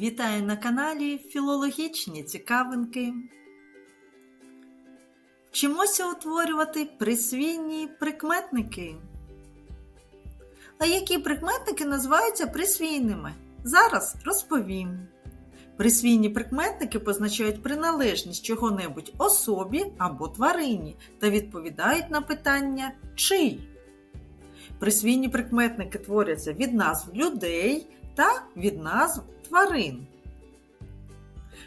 Вітаю на каналі Філологічні цікавинки. Вчимося утворювати присвійні прикметники. А які прикметники називаються присвійними? Зараз розповім. Присвійні прикметники позначають приналежність чого-небудь особі або тварині та відповідають на питання чий. Присвійні прикметники творяться від назв людей та від назв тварин.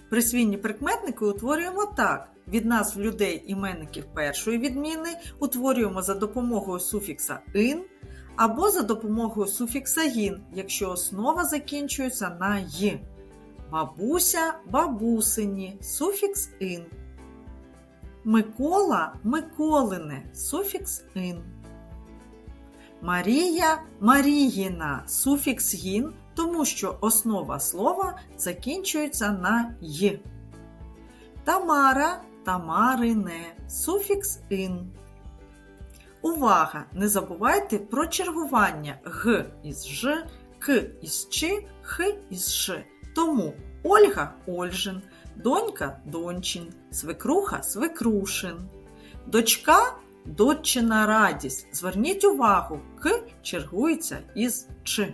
Присвійні прикметники утворюємо так. Від назв людей іменників першої відміни утворюємо за допомогою суфікса ин або за допомогою суфікса гін, якщо основа закінчується на й. Бабуся бабусині суфікс ин. Микола Миколине суфікс ин. Марія Маріїна суфікс гін, тому що основа слова закінчується на й. Тамара Тамарине суфікс ин. Увага! Не забувайте про чергування г із ж, к із ч, х із ш. Тому Ольга Ольжин, донька Дончин, свекруха Свекрушин. Дочка доччина радість. Зверніть увагу, к чергується із ч.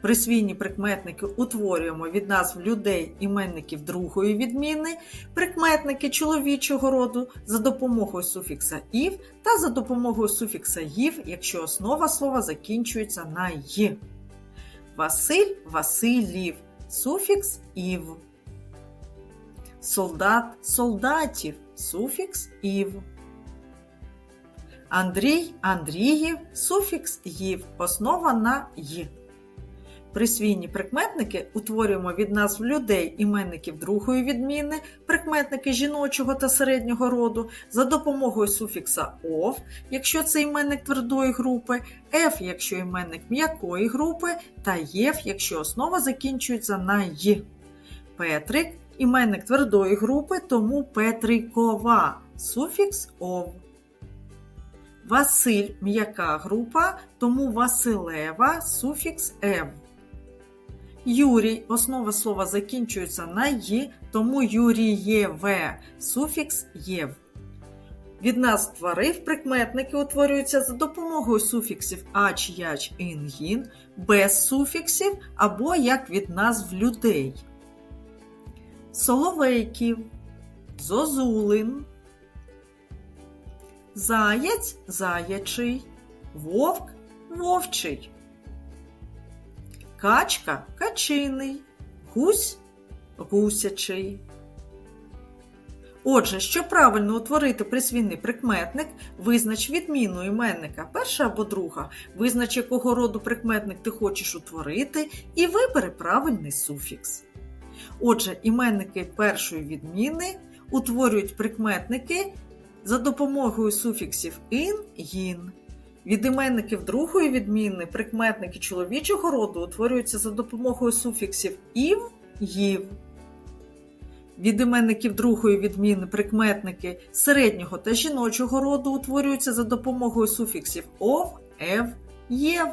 Присвійні прикметники утворюємо від назв людей іменників другої відміни, прикметники чоловічого роду за допомогою суфікса ів та за допомогою суфікса їв, якщо основа слова закінчується на й. Василь Василів, суфікс ів. Солдат солдатів, суфікс ів. Андрій Андріїв, суфікс їв, основа на й. Присвійні прикметники утворюємо від назв людей іменників другої відміни, прикметники жіночого та середнього роду за допомогою суфікса ов, якщо це іменник твердої групи, еф, якщо іменник м'якої групи, та єв, якщо основа закінчується на й. Петрик іменник твердої групи, тому Петрикова, суфікс ов. Василь м'яка група, тому Василева, суфікс ев. Юрій основа слова закінчується на й, тому Юрієве, суфікс єв. Від нас тварив прикметники утворюються за допомогою суфіксів ач, яч, ін, гін, без суфіксів або як від назв людей. Соловейків, зозулин, заєць заячий, вовк вовчий. Качка качиний, гусь гусячий. Отже, щоб правильно утворити присвійний прикметник, визнач відміну іменника перша або друга, визнач якого роду прикметник ти хочеш утворити, і вибери правильний суфікс. Отже, іменники першої відміни утворюють прикметники за допомогою суфіксів ін, гін. Від іменників другої відміни прикметники чоловічого роду утворюються за допомогою суфіксів ів, їв. Від іменників другої відміни прикметники середнього та жіночого роду утворюються за допомогою суфіксів ов, ев, єв.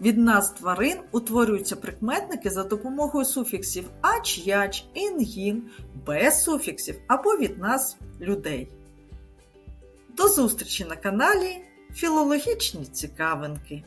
Від назв тварин утворюються прикметники за допомогою суфіксів ач, яч, ін, гін, без суфіксів або від назв людей. До зустрічі на каналі Філологічні цікавинки.